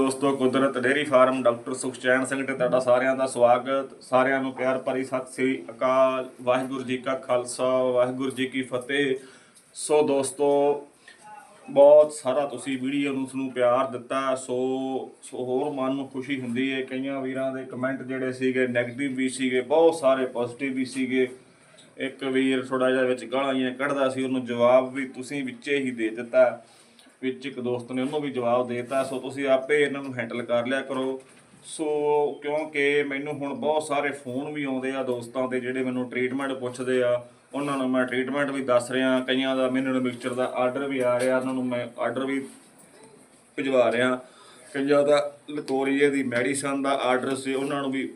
ਦੋਸਤੋ, Kudrat dairy farm doctor Sukhchain Singh ਤੇ ਤੁਹਾਡਾ ਸਾਰਿਆਂ ਦਾ ਸਵਾਗਤ। ਸਾਰਿਆਂ ਨੂੰ ਪਿਆਰ ਭਰੀ ਸਤਿ ਸ੍ਰੀ ਅਕਾਲ। ਵਾਹਿਗੁਰੂ ਜੀ ਕਾ ਖਾਲਸਾ, ਵਾਹਿਗੁਰੂ ਜੀ ਕੀ ਫਤਿਹ। ਸੋ ਦੋਸਤੋ, ਬਹੁਤ ਸਾਰਾ ਤੁਸੀਂ ਵੀਡੀਓ ਨੂੰ ਨੂੰ ਪਿਆਰ ਦਿੱਤਾ। ਸੋ ਸੋ ਹੋਰ ਮਨ ਨੂੰ ਖੁਸ਼ੀ ਹੁੰਦੀ ਹੈ ਕਈਆਂ ਵੀਰਾਂ ਦੇ ਕਮੈਂਟ ਜਿਹੜੇ ਸੀਗੇ 네ਗੇਟਿਵ ਵੀ ਸੀਗੇ, ਬਹੁਤ ਸਾਰੇ ਪੋਜ਼ਿਟਿਵ ਵੀ ਸੀਗੇ। ਇੱਕ ਵੀਰ ਥੋੜਾ ਜਿਹਾ ਵਿੱਚ ਗਾਲਾਂ ਕੱਢਦਾ ਸੀ, ਉਹਨੂੰ ਜਵਾਬ ਵੀ ਤੁਸੀਂ ਵਿੱਚੇ ਹੀ ਦੇ ਦਿੱਤਾ। ਵਿੱਚ ਇੱਕ ਦੋਸਤ ਨੇ ਉਹਨੂੰ ਵੀ ਜਵਾਬ ਦੇਤਾ, ਸੋ ਤੁਸੀਂ ਆਪੇ ਇਹਨਾਂ ਨੂੰ ਹੈਂਡਲ ਕਰ ਲਿਆ ਕਰੋ। ਸੋ ਕਿਉਂਕਿ ਮੈਨੂੰ ਹੁਣ ਬਹੁਤ ਸਾਰੇ ਫੋਨ ਵੀ ਆਉਂਦੇ ਆ ਦੋਸਤਾਂ ਦੇ ਜਿਹੜੇ ਮੈਨੂੰ ਟ੍ਰੀਟਮੈਂਟ ਪੁੱਛਦੇ ਆ। ਉਹਨਾਂ ਨੂੰ ਮੈਂ ਟ੍ਰੀਟਮੈਂਟ ਵੀ ਦੱਸ ਰਿਹਾ, ਕਈਆਂ ਦਾ ਮੈਨੂੰ ਮਿਕਸਚਰ ਦਾ ਆਰਡਰ ਵੀ ਆ ਰਿਹਾ, ਉਹਨਾਂ ਨੂੰ ਮੈਂ ਆਰਡਰ ਵੀ ਭਿਜਵਾ ਰਿਹਾ। ਕਈਆਂ ਦਾ ਲਕੋਰੀਏ ਦੀ ਮੈਡੀਸਨ ਦਾ ਆਰਡਰ ਸੀ, ਉਹਨਾਂ ਨੂੰ ਵੀ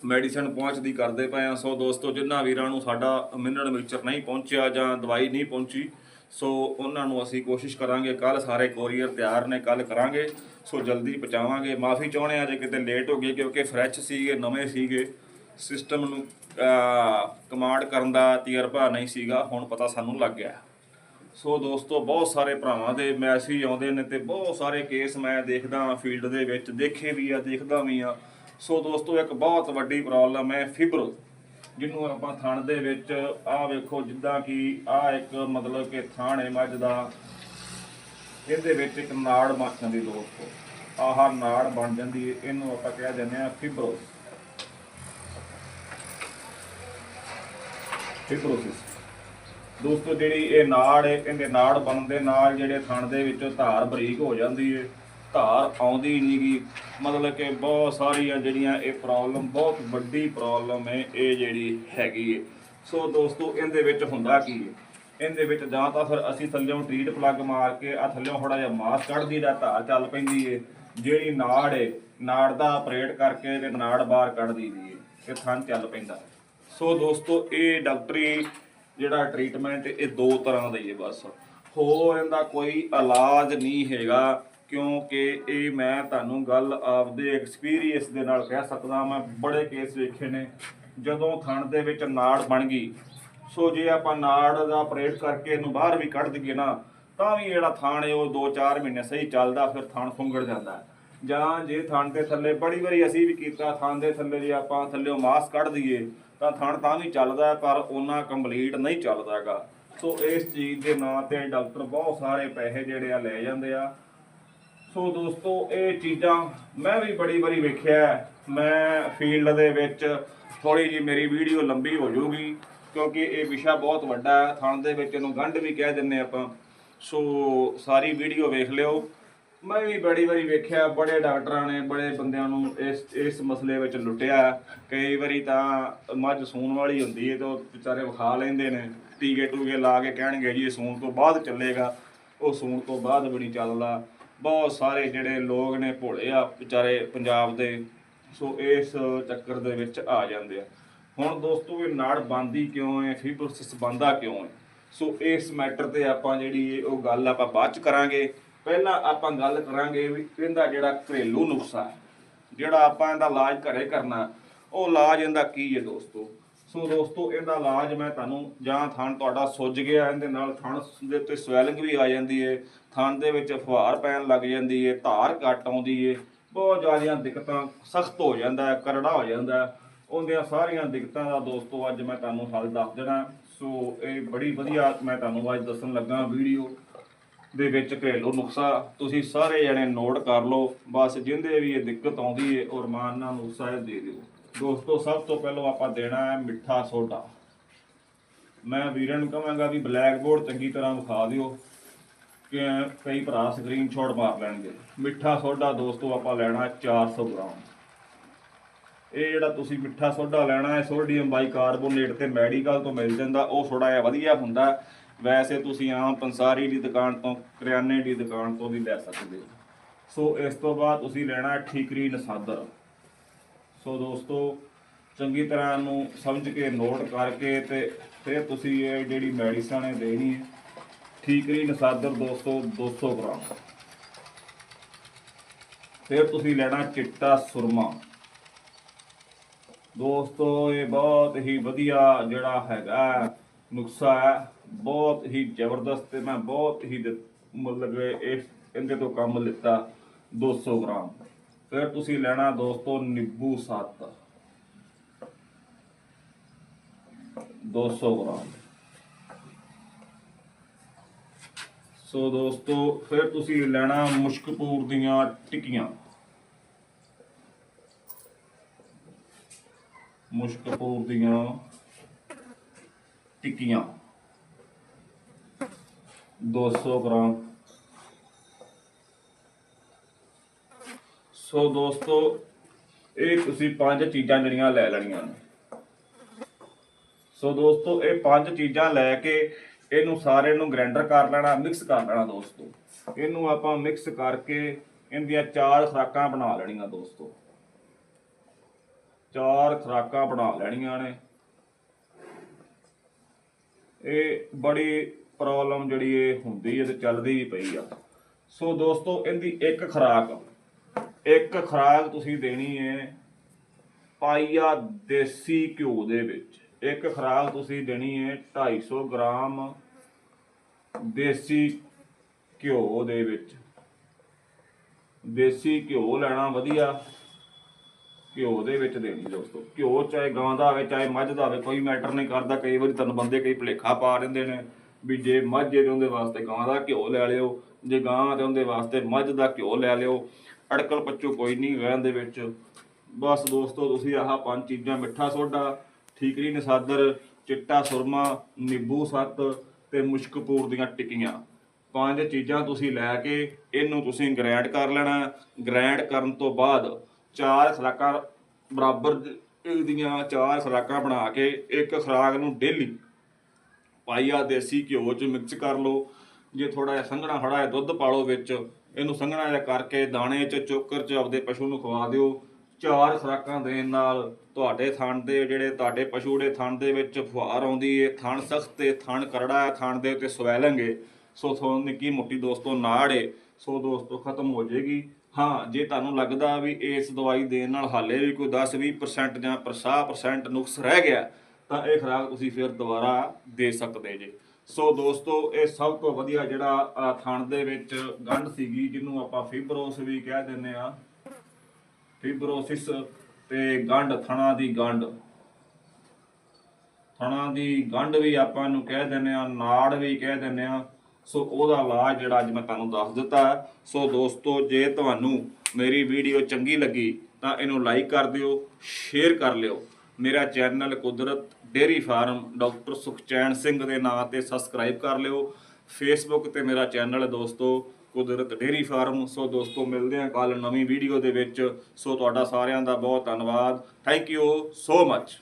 ਮੈਡੀਸਨ ਪਹੁੰਚਦੀ ਕਰਦੇ ਪਏ ਆ। ਸੋ ਦੋਸਤੋ ਜਿਨ੍ਹਾਂ ਵੀਰਾਂ ਨੂੰ ਸਾਡਾ ਮਿਨਰਲ ਮਿਕਸਚਰ ਨਹੀਂ ਪਹੁੰਚਿਆ ਜਾਂ ਦਵਾਈ ਨਹੀਂ ਪਹੁੰਚੀ ਸੋ ਉਹਨਾਂ ਨੂੰ ਅਸੀਂ ਕੋਸ਼ਿਸ਼ ਕਰਾਂਗੇ ਕੱਲ ਸਾਰੇ ਕੋਰੀਅਰ ਤਿਆਰ ਨੇ ਕੱਲ ਕਰਾਂਗੇ। ਸੋ ਜਲਦੀ ਪਹੁੰਚਾਵਾਂਗੇ। ਮਾਫੀ ਚਾਹੁੰਦੇ ਆ ਜੇ ਕਿਤੇ ਲੇਟ ਹੋ ਗਏ ਕਿਉਂਕਿ ਫਰੈਸ਼ ਸੀਗੇ, ਨਵੇਂ ਸੀਗੇ। ਸਿਸਟਮ ਨੂੰ ਕਮਾਂਡ ਕਰਨ ਦਾ ਤਜਰਬਾ ਨਹੀਂ ਸੀਗਾ, ਹੁਣ ਪਤਾ ਸਾਨੂੰ ਲੱਗ ਗਿਆ। ਸੋ ਦੋਸਤੋ, ਬਹੁਤ ਸਾਰੇ ਭਰਾਵਾਂ ਦੇ ਮੈਸੇਜ ਆਉਂਦੇ ਨੇ ਤੇ ਬਹੁਤ ਸਾਰੇ ਕੇਸ ਮੈਂ ਦੇਖਦਾ ਹਾਂ ਫੀਲਡ ਦੇ ਵਿੱਚ, ਦੇਖੇ ਵੀ ਆ, ਦੇਖਦਾ ਵੀ ਆ ਸੋ ਦੋਸਤੋ, ਇੱਕ ਬਹੁਤ ਵੱਡੀ ਪ੍ਰੋਬਲਮ ਹੈ ਫਿਬਰੋ ਜਿਹਨੂੰ ਆਪਾਂ ਥਣ ਦੇ ਵਿੱਚ ਆਹ ਵੇਖੋ ਜਿੱਦਾਂ ਕਿ ਆਹ ਇੱਕ ਮਤਲਬ ਕਿ ਥਣ ਹੈ ਮੱਝ ਦਾ, ਇਹਦੇ ਵਿੱਚ ਇੱਕ ਨਾੜ ਬਣ ਜਾਂਦੀ ਦੋਸਤੋ ਆਹ ਨਾੜ ਬਣ ਜਾਂਦੀ ਹੈ ਇਹਨੂੰ ਆਪਾਂ ਕਹਿ ਦਿੰਦੇ ਆ ਫਿਬਰੋਸ ਫਿਬਰੋਸਿਸ। ਦੋਸਤੋ ਜਿਹੜੀ ਇਹ ਨਾੜ ਹੈ ਇਹਦੇ ਨਾੜ ਬਣਨ ਦੇ ਨਾਲ ਜਿਹੜੇ ਥਣ ਦੇ ਵਿੱਚੋਂ ਧਾਰ ਬਰੀਕ ਹੋ ਜਾਂਦੀ ਹੈ ਧਾਰ ਆਉਂਦੀ ਨਹੀਂ ਗੀ। ਮਤਲਬ ਕਿ ਬਹੁਤ ਸਾਰੀਆਂ ਜਿਹੜੀਆਂ ਇਹ ਪ੍ਰੋਬਲਮ ਬਹੁਤ ਵੱਡੀ ਪ੍ਰੋਬਲਮ ਹੈ, ਇਹ ਜਿਹੜੀ ਹੈਗੀ ਹੈ। ਸੋ ਦੋਸਤੋ, ਇਹਦੇ ਵਿੱਚ ਹੁੰਦਾ ਕੀ ਹੈ? ਇਹਦੇ ਵਿੱਚ ਜਾਂ ਤਾਂ ਫਿਰ ਅਸੀਂ ਥੱਲਿਓਂ ਟ੍ਰੀਟ ਪਲੱਗ ਮਾਰ ਕੇ ਆ ਥੱਲਿਓਂ ਥੋੜਾ ਜਿਹਾ ਮਾਸ ਕੱਢ ਦਈਦਾ ਧਾਰ ਚੱਲ ਪੈਂਦੀ ਹੈ ਜਿਹੜੀ ਨਾੜ ਏ, ਨਾੜ ਦਾ ਆਪਰੇਟ ਕਰਕੇ ਤੇ ਨਾੜ ਬਾਹਰ ਕੱਢ ਦਈਦੀ ਹੈ ਤੇ ਥਣ ਚੱਲ ਪੈਂਦਾ। ਸੋ ਦੋਸਤੋ, ਇਹ ਡਾਕਟਰੀ ਜਿਹੜਾ ਟ੍ਰੀਟਮੈਂਟ ਇਹ ਦੋ ਤਰ੍ਹਾਂ ਦਾ ਹੀ ਹੈ ਬਸ। ਹੋਰ ਇਹਦਾ ਕੋਈ ਇਲਾਜ ਨਹੀਂ ਹੈਗਾ। ਕਿਉਂਕਿ ਇਹ ਮੈਂ ਤੁਹਾਨੂੰ ਗੱਲ ਆਪਦੇ ਐਕਸਪੀਰੀਅੰਸ ਦੇ ਨਾਲ ਕਹਿ ਸਕਦਾ ਮੈਂ ਬੜੇ ਕੇਸ ਵੇਖੇ ਨੇ। ਜਦੋਂ ਥਣ ਦੇ ਵਿੱਚ ਨਾੜ ਬਣ ਗਈ, ਸੋ ਜੇ ਆਪਾਂ ਨਾੜ ਦਾ ਆਪਰੇਟ ਕਰਕੇ ਇਹਨੂੰ ਬਾਹਰ ਵੀ ਕੱਢ ਦਈਏ ਨਾ, ਤਾਂ ਵੀ ਜਿਹੜਾ ਥਣ ਹੈ ਉਹ 2-4 ਮਹੀਨੇ ਸਹੀ ਚੱਲਦਾ, ਫਿਰ ਥਣ ਫੁੰਗੜ ਜਾਂਦਾ ਜਾਂ ਜੇ ਥਣ ਦੇ ਥੱਲੇ, ਬੜੀ ਵਾਰੀ ਅਸੀਂ ਵੀ ਕੀਤਾ, ਥਣ ਦੇ ਥੱਲੇ ਜੇ ਆਪਾਂ ਥੱਲੇੋਂ ਮਾਸ ਕੱਢ ਦਈਏ, ਤਾਂ ਥਣ ਤਾਂ ਵੀ ਚੱਲਦਾ ਪਰ ਉਹਨਾਂ ਕੰਪਲੀਟ ਨਹੀਂ ਚੱਲਦਾ ਹੈਗਾ। ਸੋ ਇਸ ਚੀਜ਼ ਦੇ ਨਾਂ ਤੇ ਡਾਕਟਰ ਬਹੁਤ ਸਾਰੇ ਪੈਸੇ ਜਿਹੜੇ ਆ ਲੈ ਜਾਂਦੇ ਆ। ਸੋ ਦੋਸਤੋ, ਇਹ ਚੀਜ਼ਾਂ ਮੈਂ ਵੀ ਬੜੀ ਵਾਰੀ ਵੇਖਿਆ ਮੈਂ ਫੀਲਡ ਦੇ ਵਿੱਚ ਥੋੜੀ ਜੀ ਮੇਰੀ ਵੀਡੀਓ ਲੰਬੀ ਹੋ ਜਾਊਗੀ, ਕਿਉਂਕਿ ਇਹ ਵਿਸ਼ਾ ਬਹੁਤ ਵੱਡਾ ਹੈ। ਥਣ ਦੇ ਵਿੱਚ ਇਹਨੂੰ ਗੰਢ ਵੀ ਕਹਿ ਦਿੰਨੇ ਆਪਾਂ। ਸੋ ਸਾਰੀ ਵੀਡੀਓ ਵੇਖ ਲਿਓ। ਮੈਂ ਵੀ ਬੜੀ ਵਾਰੀ ਵੇਖਿਆ, ਬੜੇ ਡਾਕਟਰਾਂ ਨੇ ਬੜੇ ਬੰਦਿਆਂ ਨੂੰ ਇਸ ਇਸ ਮਸਲੇ ਵਿੱਚ ਲੁੱਟਿਆ। ਕਈ ਵਾਰੀ ਤਾਂ ਮੱਝ ਸੂਣ ਵਾਲੀ ਹੁੰਦੀ ਹੈ ਤੇ ਉਹ ਵਿਚਾਰੇ ਵਿਖਾ ਲੈਂਦੇ ਨੇ। ਟੀਕੇ ਟੂਕੇ ਲਾ ਕੇ ਕਹਿਣਗੇ ਜੀ, ਇਹ ਸੂਣ ਤੋਂ ਬਾਅਦ ਚੱਲੇਗਾ। ਉਹ ਸੂਣ ਤੋਂ ਬਾਅਦ ਵੀ ਨਹੀਂ ਚੱਲਦਾ। ਬਹੁਤ ਸਾਰੇ ਜਿਹੜੇ ਲੋਕ ਨੇ ਭੋਲੇ ਆ, ਵਿਚਾਰੇ ਪੰਜਾਬ ਦੇ। ਸੋ ਇਸ ਚੱਕਰ ਦੇ ਵਿੱਚ ਆ ਜਾਂਦੇ ਆ। ਹੁਣ ਦੋਸਤੋ, ਇਹ ਨਾੜ ਬੰਦੀ ਕਿਉਂ ਹੈ? ਫੀਬਰਸਿਸ ਬੰਦਾ ਕਿਉਂ ਹੈ? ਸੋ ਇਸ ਮੈਟਰ ਤੇ ਆਪਾਂ ਜਿਹੜੀ ਉਹ ਗੱਲ ਆਪਾਂ ਬਾਅਦ ਚ ਕਰਾਂਗੇ। ਪਹਿਲਾਂ ਆਪਾਂ ਗੱਲ ਕਰਾਂਗੇ ਵੀ ਇਹਦਾ ਜਿਹੜਾ ਘਰੇਲੂ ਨੁਸਖਾ ਹੈ, ਜਿਹੜਾ ਆਪਾਂ ਇਹਦਾ ਇਲਾਜ ਘਰੇ ਕਰਨਾ, ਉਹ ਇਲਾਜ ਇਹਦਾ ਕੀ ਹੈ ਦੋਸਤੋ? ਸੋ ਦੋਸਤੋ, ਇਹਦਾ ਇਲਾਜ ਮੈਂ ਤੁਹਾਨੂੰ, ਜਾਂ ਥਣ ਤੁਹਾਡਾ ਸੁੱਜ ਗਿਆ, ਇਹਦੇ ਨਾਲ ਥਣ ਦੇ ਉੱਤੇ ਸਵੈਲਿੰਗ ਵੀ ਆ ਜਾਂਦੀ ਹੈ ਥਣ ਦੇ ਵਿੱਚ ਫੁਹਾਰ ਪੈਣ ਲੱਗ ਜਾਂਦੀ ਹੈ ਧਾਰ ਘੱਟ ਆਉਂਦੀ ਹੈ ਬਹੁਤ ਜ਼ਿਆਦੀਆਂ ਦਿੱਕਤਾਂ ਸਖਤ ਹੋ ਜਾਂਦਾ ਹੈ ਕਰੜਾ ਹੋ ਜਾਂਦਾ ਹੈ ਉਹਦੀਆਂ ਸਾਰੀਆਂ ਦਿੱਕਤਾਂ ਦਾ ਦੋਸਤੋ, ਅੱਜ ਮੈਂ ਤੁਹਾਨੂੰ ਹੱਲ ਦੱਸ ਦੇਣਾ। ਸੋ ਇਹ ਬੜੀ ਵਧੀਆ ਮੈਂ ਤੁਹਾਨੂੰ ਅੱਜ ਦੱਸਣ ਲੱਗਾ ਵੀਡੀਓ ਦੇ ਵਿੱਚ ਘਰੇਲੂ ਨੁਕਸਾ ਤੁਸੀਂ ਸਾਰੇ ਜਣੇ ਨੋਟ ਕਰ ਲਓ। ਬਸ ਜਿੰਦੇ ਵੀ ਇਹ ਦਿੱਕਤ ਆਉਂਦੀ ਹੈ ਔਰ ਮਾਨ ਨਾਲ ਨੁਕਸਾ ਦੇ ਦਿਓ। ਦੋਸਤੋ, ਸਭ ਤੋਂ ਪਹਿਲਾਂ ਆਪਾਂ ਦੇਣਾ ਹੈ ਮਿੱਠਾ ਸੋਡਾ। ਮੈਂ ਵੀਰਾਂ ਨੂੰ ਕਹਾਂਗਾ ਵੀ ਬਲੈਕ ਬੋਰਡ ਚੰਗੀ ਤਰ੍ਹਾਂ ਵਿਖਾ ਦਿਓ ਕਿ ਕਈ ਭਰਾ ਸਕਰੀਨਸ਼ਾਟ ਮਾਰ ਲੈਣਗੇ। ਮਿੱਠਾ ਸੋਡਾ ਦੋਸਤੋ, ਆਪਾਂ ਲੈਣਾ 400 ਗ੍ਰਾਮ। ਇਹ ਜਿਹੜਾ ਤੁਸੀਂ ਮਿੱਠਾ ਸੋਡਾ ਲੈਣਾ ਹੈ, ਸੋਡੀਅਮ ਬਾਈਕਾਰਬੋਨੇਟ ਤੇ ਮੈਡੀਕਲ ਤੋਂ ਮਿਲ ਜਾਂਦਾ, ਉਹ ਥੋੜਾ ਜਿਹਾ ਵਧੀਆ ਹੁੰਦਾ ਵੈਸੇ ਤੁਸੀਂ ਆਮ ਪੰਸਾਰੀ ਦੀ ਦੁਕਾਨ ਤੋਂ, ਕਰਿਆਨੇ ਦੀ ਦੁਕਾਨ ਤੋਂ ਵੀ ਲੈ ਸਕਦੇ ਹੋ। ਸੋ ਇਸ ਤੋਂ ਬਾਅਦ ਤੁਸੀਂ ਲੈਣਾ ਹੈ ਠੀਕਰੀ ਨਸਾਦਰ। ਸੋ ਦੋਸਤੋ, ਚੰਗੀ ਤਰ੍ਹਾਂ ਨੂੰ ਸਮਝ ਕੇ ਨੋਟ ਕਰਕੇ ਤੇ ਫਿਰ ਤੁਸੀਂ ਇਹ ਜਿਹੜੀ ਮੈਡੀਸਨ ਹੈ ਦੇਣੀ ਹੈ। ਠੀਕਰੀ ਨਸਾਦਰ ਦੋਸਤੋ 200 ਗ੍ਰਾਮ। ਫਿਰ ਤੁਸੀਂ ਲੈਣਾ ਚਿੱਟਾ ਸੁਰਮਾ। ਦੋਸਤੋ, ਇਹ ਬਹੁਤ ਹੀ ਵਧੀਆ ਜਿਹੜਾ ਹੈਗਾ ਨੁਕਸਾ ਹੈ। ਬਹੁਤ ਹੀ ਜ਼ਬਰਦਸਤ ਤੇ ਮੈਂ ਬਹੁਤ ਹੀ ਮਤਲਬ ਇਹ ਇਹਦੇ ਤੋਂ ਕੰਮ ਲਿੱਤਾ 200 ਗ੍ਰਾਮ। ਫਿਰ ਤੁਸੀਂ ਲੈਣਾ ਦੋਸਤੋ ਨਿੰਬੂ 7 200 ਗ੍ਰਾਮ। ਸੋ ਦੋਸਤੋ ਫਿਰ ਤੁਸੀਂ ਲੈਣਾ ਮੁਸ਼ਕਪੂਰ ਦੀਆਂ ਟਿੱਕੀਆਂ। ਮੁਸ਼ਕਪੂਰ ਦੀਆਂ ਟਿੱਕੀਆਂ। 200 ਗ੍ਰਾਮ। ਸੋ ਦੋਸਤੋ, ਇਹ ਤੁਸੀਂ ਪੰਜ ਚੀਜ਼ਾਂ ਜਿਹੜੀਆਂ ਲੈ ਲੈਣੀਆਂ ਨੇ। ਸੋ ਦੋਸਤੋ, ਇਹ ਪੰਜ ਚੀਜ਼ਾਂ ਲੈ ਕੇ ਇਹਨੂੰ ਸਾਰੇ ਨੂੰ ਗ੍ਰਾਈਂਡਰ ਕਰ ਲੈਣਾ ਮਿਕਸ ਕਰ ਲੈਣਾ ਦੋਸਤੋ। ਇਹਨੂੰ ਆਪਾਂ ਮਿਕਸ ਕਰਕੇ ਇਹਦੀਆਂ ਚਾਰ ਖੁਰਾਕਾਂ ਬਣਾ ਲੈਣੀਆਂ ਦੋਸਤੋ। ਚਾਰ ਖੁਰਾਕਾਂ ਬਣਾ ਲੈਣੀਆਂ ਨੇ। ਇਹ ਬੜੀ ਪ੍ਰੋਬਲਮ ਜਿਹੜੀ ਇਹ ਹੁੰਦੀ ਹੈ ਤੇ ਚੱਲਦੀ ਵੀ ਪਈ ਆ। ਸੋ ਦੋਸਤੋ, ਇਹਦੀ ਇੱਕ ਖੁਰਾਕ ਇੱਕ ਖੁਰਾਕ ਤੁਸੀਂ ਦੇਣੀ ਹੈ ਪਾਈਆ ਦੇਸੀ ਘਿਓ ਦੇ ਵਿੱਚ। ਇੱਕ ਖੁਰਾਕ ਤੁਸੀਂ ਦੇਣੀ ਹੈ 250 ਗ੍ਰਾਮ ਦੇਸੀ ਘਿਓ ਦੇ ਵਿੱਚ। ਦੇਸੀ ਘਿਓ ਲੈਣਾ ਵਧੀਆ। ਘਿਓ ਦੇ ਵਿੱਚ ਦੇਣੀ ਦੋਸਤੋ। ਘਿਓ ਚਾਹੇ ਗਾਂ ਦਾ ਹੋਵੇ, ਚਾਹੇ ਮੱਝ ਦਾ ਹੋਵੇ, ਕੋਈ ਮੈਟਰ ਨਹੀਂ ਕਰਦਾ। ਕਈ ਵਾਰੀ ਤੁਹਾਨੂੰ ਬੰਦੇ ਕਈ ਭੁਲੇਖਾ ਪਾ ਦਿੰਦੇ ਨੇ ਵੀ ਜੇ ਮੱਝ ਦੇ ਤੇ ਉਹਦੇ ਵਾਸਤੇ ਗਾਂ ਦਾ ਘਿਓ ਲੈ ਲਿਓ, ਜੇ ਗਾਂ ਦੇ ਉਹਦੇ ਵਾਸਤੇ ਮੱਝ ਦਾ ਘਿਓ ਲੈ ਲਿਓ। ਅੜਕਲ ਪੱਚੋ ਕੋਈ ਨਹੀਂ ਵਹਿਣ ਦੇ ਵਿੱਚ। ਬਸ ਦੋਸਤੋ, ਤੁਸੀਂ ਆਹ ਪੰਜ ਚੀਜ਼ਾਂ, ਮਿੱਠਾ ਸੋਡਾ, ਠੀਕਰੀ, ਨਸਾਦਰ, ਚਿੱਟਾ, ਸੁਰਮਾ, ਨਿੰਬੂ, ਸੱਤ ਤੇ ਮੁਸ਼ਕਪੂਰ ਦੀਆਂ ਟਿੱਕੀਆਂ। ਪੰਜ ਚੀਜ਼ਾਂ ਤੁਸੀਂ ਲੈ ਕੇ ਇਹਨੂੰ ਤੁਸੀਂ ਗ੍ਰੈਂਡ ਕਰ ਲੈਣਾ। ਗ੍ਰੈਂਡ ਕਰਨ ਤੋਂ ਬਾਅਦ ਚਾਰ ਖੁਰਾਕਾਂ ਬਰਾਬਰ ਦੀਆਂ ਚਾਰ ਖੁਰਾਕਾਂ ਬਣਾ ਕੇ ਇੱਕ ਖੁਰਾਕ ਨੂੰ ਡੇਲੀ ਪਾਈਆ ਦੇਸੀ ਘਿਓ ਚ ਮਿਕਸ ਕਰ ਲਓ। ਜੇ ਥੋੜਾ ਜਿਹਾ ਸੰਘਣਾ ਥੋੜਾ ਹੈ ਦੁੱਧ ਪਾ ਲਓ ਵਿੱਚ ਇਹਨੂੰ ਸੰਘਣਾ ਜਿਹਾ ਕਰਕੇ ਦਾਣੇ ਚ, ਚੋਕਰ ਚ ਆਪਦੇ ਪਸ਼ੂ ਨੂੰ ਖਵਾ ਦਿਓ। ਚਾਰ ਖੁਰਾਕਾਂ ਦੇਣ ਨਾਲ ਤੁਹਾਡੇ ਥਣ ਦੇ ਜਿਹੜੇ ਤੁਹਾਡੇ ਪਸ਼ੂ ਦੇ ਥਣ ਦੇ ਵਿੱਚ ਫੁਹਾਰ ਆਉਂਦੀ ਏ, ਥਣ ਸਖਤ ਏ, ਥਣ ਕਰੜਾ ਹੈ ਥਣ ਦੇ ਉੱਤੇ ਸਵੈਲਿੰਗ ਏ। ਸੋ ਤੁਹਾਨੂੰ ਨਿੱਕੀ ਮੋਟੀ ਦੋਸਤੋ ਨਾੜ ਏ, ਸੋ ਦੋਸਤੋ ਖਤਮ ਹੋ ਜਾਏਗੀ ਹਾਂ, ਜੇ ਤੁਹਾਨੂੰ ਲੱਗਦਾ ਵੀ ਇਸ ਦਵਾਈ ਦੇਣ ਨਾਲ ਹਾਲੇ ਵੀ ਕੋਈ 10-20% ਜਾਂ 50% ਨੁਕਸ ਰਹਿ ਗਿਆ, ਤਾਂ ਇਹ ਖੁਰਾਕ ਤੁਸੀਂ ਫਿਰ ਦੁਬਾਰਾ ਦੇ ਸਕਦੇ ਜੇ। ਸੋ ਦੋਸਤੋ, ਇਹ ਸਭ ਤੋਂ ਵਧੀਆ ਜਿਹੜਾ ਥਣ ਦੇ ਵਿੱਚ ਗੰਢ ਸੀਗੀ, ਜਿਹਨੂੰ ਆਪਾਂ ਫਿਬਰੋਸ ਵੀ ਕਹਿ ਦਿੰਦੇ ਆ ਫਿਬਰੋਸਿਸ ਤੇ ਗੰਢ, ਥਣਾ ਦੀ ਗੰਢ। ਥਣਾ ਦੀ ਗੰਢ ਵੀ ਆਪਾਂ ਨੂੰ ਕਹਿ ਦਿੰਦੇ ਆ ਨਾੜ ਵੀ ਕਹਿ ਦਿੰਦੇ ਆ ਸੋ ਉਹਦਾ ਇਲਾਜ ਜਿਹੜਾ ਅੱਜ ਮੈਂ ਤੁਹਾਨੂੰ ਦੱਸ ਦਿੱਤਾ ਹੈ। ਸੋ ਦੋਸਤੋ, ਜੇ ਤੁਹਾਨੂੰ ਮੇਰੀ ਵੀਡੀਓ ਚੰਗੀ ਲੱਗੀ, ਤਾਂ ਇਹਨੂੰ ਲਾਈਕ ਕਰ ਦਿਓ ਸ਼ੇਅਰ ਕਰ ਲਿਓ। ਮੇਰਾ channel Kudrat dairy farm doctor Sukhchain Singh ਦੇ ਨਾਂ ਤੇ ਸਬਸਕ੍ਰਾਈਬ ਕਰ ਲਿਓ। ਫੇਸਬੁੱਕ ਤੇ ਮੇਰਾ ਚੈਨਲ ਹੈ ਦੋਸਤੋ, ਕੁਦਰਤ ਡੇਰੀ ਫਾਰਮ। ਸੋ ਦੋਸਤੋ, ਮਿਲਦੇ ਹਾਂ ਕੱਲ ਨਵੀਂ ਵੀਡੀਓ ਦੇ ਵਿੱਚ। ਸੋ ਤੁਹਾਡਾ ਸਾਰਿਆਂ ਦਾ ਬਹੁਤ ਧੰਨਵਾਦ। Thank you so much